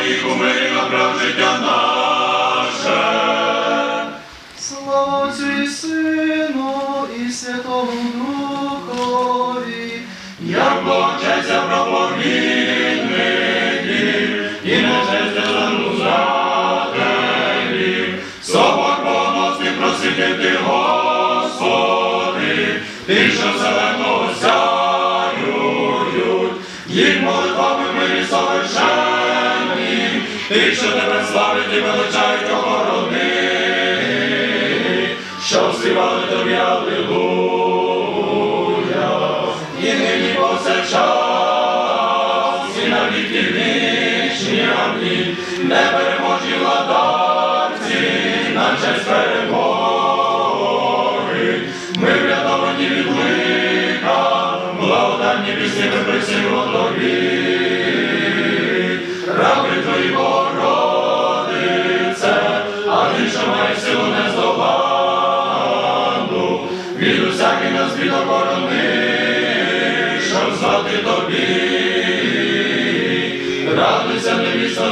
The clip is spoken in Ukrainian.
твоїх умирів направ життя наше. Слава і Сину і Святому Духові, Як Богчася проповідників, і не нечестя занузателів, собор богоносних просвітити, Господи, ти, що зеленого сяюють, їх молитвами мирі совершенні, ти, що тебе славить і величають охорони, що співали тобі Аллилуйя, і нині повсякчас, і на віки вічні, амінь, непереможні владарці, на честь перемоги, ми врятовані від лиха, благодатні пісні виписуємо тобі, від усяких нас від оборони, щоб знати тобі, радуйся невісно,